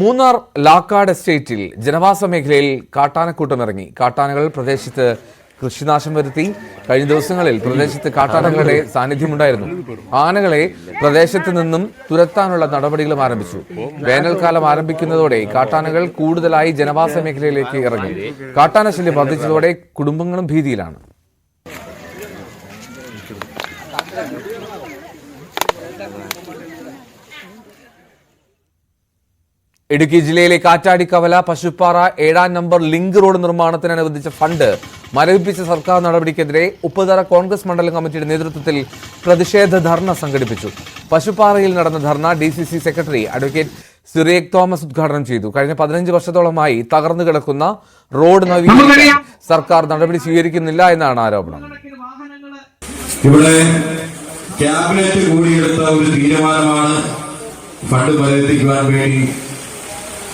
മൂന്നാർ ലാക്കാട് എസ്റ്റേറ്റിൽ ജനവാസ മേഖലയിൽ കാട്ടാനക്കൂട്ടം ഇറങ്ങി. കാട്ടാനകൾ പ്രദേശത്ത് കൃഷിനാശം വരുത്തി. കഴിഞ്ഞ ദിവസങ്ങളിൽ പ്രദേശത്ത് കാട്ടാനകളുടെ സാന്നിധ്യമുണ്ടായിരുന്നു. ആനകളെ പ്രദേശത്ത് നിന്നും തുരത്താനുള്ള നടപടികളും ആരംഭിച്ചു. വേനൽക്കാലം ആരംഭിക്കുന്നതോടെ കാട്ടാനകൾ കൂടുതലായി ജനവാസ മേഖലയിലേക്ക് ഇറങ്ങി. കാട്ടാനശല്യം വർദ്ധിച്ചതോടെ കുടുംബങ്ങളും ഭീതിയിലാണ്. ഇടുക്കി ജില്ലയിലെ കാറ്റാടിക്കവല പശുപ്പാറ ഏഴാം നമ്പർ ലിങ്ക് റോഡ് നിർമ്മാണത്തിന് അനുവദിച്ച ഫണ്ട് മരവിപ്പിച്ച സർക്കാർ നടപടിക്കെതിരെ ഉപ്പുതറ കോൺഗ്രസ് മണ്ഡലം കമ്മിറ്റിയുടെ നേതൃത്വത്തിൽ പ്രതിഷേധ ധർണ സംഘടിപ്പിച്ചു. പശുപ്പാറയിൽ നടന്ന ധർണ D C C secretary advocate Cyriac Thomas ഉദ്ഘാടനം ചെയ്തു. കഴിഞ്ഞ പതിനഞ്ച് വർഷത്തോളമായി തകർന്നു കിടക്കുന്ന റോഡ് നവീകരിക്കാൻ സർക്കാർ നടപടി സ്വീകരിക്കുന്നില്ല എന്നാണ് ആരോപണം. ഇവിടെ ക്യാബിനറ്റ് കൂടിയെടുത്ത ഒരു തീരുമാനമാണ് ഫണ്ട് പരിഹരിക്കുവാൻ വേണ്ടി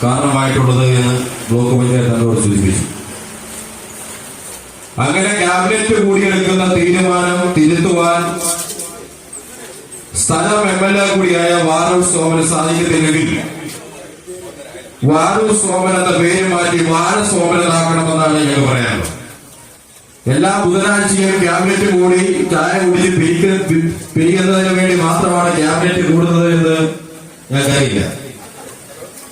കാരണമായിട്ടുള്ളത് എന്ന് ബ്ലോക്ക് പഞ്ചായത്ത് അംഗങ്ങൾ സൂചിപ്പിച്ചു. അങ്ങനെ ക്യാബിനറ്റ് കൂടിയെടുക്കുന്ന തീരുമാനം തിരുത്തുവാൻ സ്ഥലം എം എൽ എ കൂടിയായ വാറൂർ സോമന് സാധിക്കത്തില്ലെങ്കിൽ വാറൂർ സോമൻ എന്ന പേര് മാറ്റി വാര സോമനാക്കണമെന്നാണ് ഞങ്ങൾ പറയാനുള്ളത്. എല്ലാ ബുധനാഴ്ചയും ക്യാബിനറ്റ് കൂടി ചായ കുടിച്ച് പിരിക്കുന്ന പിരിക്കുന്നതിന് വേണ്ടി മാത്രമാണ് ക്യാബിനറ്റ് കൂടുന്നത് എന്ന് ഞാൻ ഞങ്ങൾക്കറിയില്ല.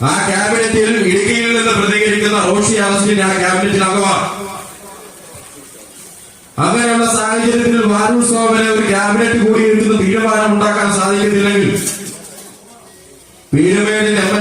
ആ ക്യാബിനറ്റിൽ ഇടുക്കിയിൽ നിന്ന് പ്രതികരിക്കുന്ന റോഷി അഗസ്റ്റിൻ ആ ക്യാബിനറ്റിൽ അംഗമാണ് അങ്ങനെയുള്ള സാഹചര്യത്തിൽ വാരൂർ സ്വാമിനെ ഒരു ക്യാബിനറ്റ് കൂടി എടുക്കുന്ന തീരുമാനം ഉണ്ടാക്കാൻ സാധിക്കത്തില്ലെങ്കിൽ പീരുമേടിൽ എം